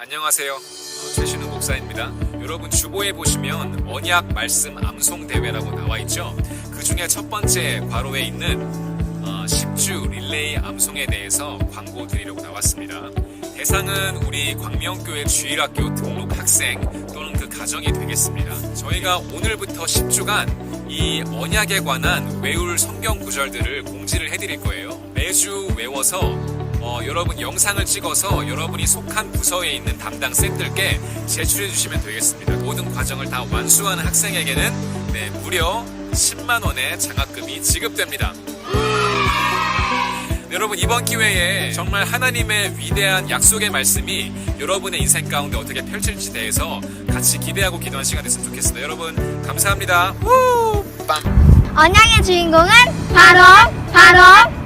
안녕하세요. 어, 최신우 목사입니다. 여러분 주보에 보시면 언약 말씀 암송 대회라고 나와 있죠. 그 중에 첫 번째 괄호에 있는 어, 10주 릴레이 암송에 대해서 광고 드리려고 나왔습니다. 대상은 우리 광명교회 주일학교 등록 학생 또는 그 가정이 되겠습니다. 저희가 오늘부터 10주간 이 언약에 관한 외울 성경 구절들을 공지를 해드릴 거예요. 매주 외워서 어, 여러분 영상을 찍어서 여러분이 속한 부서에 있는 담당 쌤들께 제출해 주시면 되겠습니다. 모든 과정을 다 완수하는 학생에게는 네, 무려 10만 원의 장학금이 지급됩니다. 여러분 이번 기회에 정말 하나님의 위대한 약속의 말씀이 여러분의 인생 가운데 어떻게 펼칠지 대해서 같이 기대하고 기도하는 시간 됐으면 좋겠습니다. 여러분 감사합니다. 후! 빵! 언양의 주인공은 바로 바로